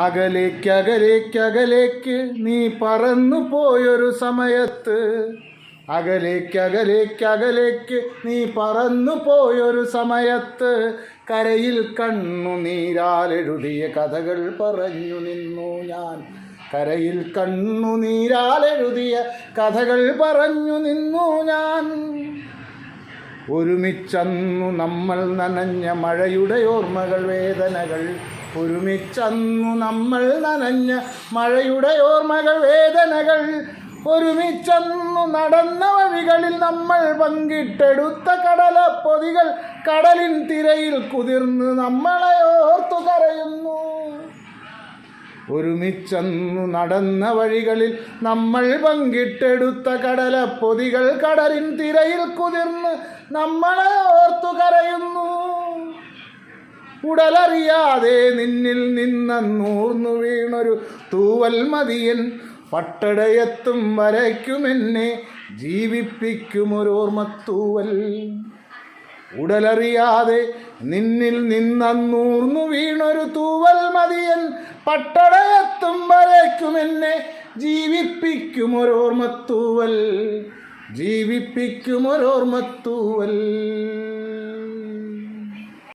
അകലേക്ക് അകലേക്ക് അകലേക്ക് നീ പറന്നു പോയൊരു സമയത്ത് അകലേക്ക് അകലേക്ക് അകലേക്ക് നീ പറന്നു പോയൊരു സമയത്ത് കരയിൽ കണ്ണു നീരാലെഴുതിയ കഥകൾ പറഞ്ഞു നിന്നു ഞാൻ. കരയിൽ കണ്ണു നീരാലെഴുതിയ കഥകൾ പറഞ്ഞു നിന്നു ഞാൻ. ഒരുമിച്ചന്നു നമ്മൾ നനഞ്ഞ മഴയുടെ ഓർമ്മകൾ വേദനകൾ ഒരുമിച്ചന്നു നമ്മൾ നനഞ്ഞ മഴയുടെ ഓർമ്മകൾ വേദനകൾ. ഒരുമിച്ചന്നു നടന്ന വഴികളിൽ നമ്മൾ പങ്കിട്ടെടുത്ത കടലപ്പൊതികൾ കടലിൻ തിരയിൽ കുതിർന്ന് നമ്മളെ ഓർത്തു കരയുന്നു. ഒരുമിച്ചന്നു നടന്ന വഴികളിൽ നമ്മൾ പങ്കിട്ടെടുത്ത കടലപ്പൊതികൾ കടലിൻ തിരയിൽ കുതിർന്ന് നമ്മളെ ഓർത്തു കരയുന്നു. ഉടലറിയാതെ നിന്നിൽ നിന്നൂർന്നു വീണൊരു തൂവൽ മതിയൻ പട്ടടയത്തും വരയ്ക്കുമെന്നെ ജീവിപ്പിക്കുമൊരോർമ്മത്തൂവൽ ഉടലറിയാതെ നിന്നിൽ നിന്നൂർന്നു വീണൊരു തൂവൽ മതിയൻ പട്ടടയത്തും വരയ്ക്കുമെന്നെ ജീവിപ്പിക്കുമൊരോർമ്മത്തൂവൽ ജീവിപ്പിക്കുമൊരോർമ്മത്തൂവൽ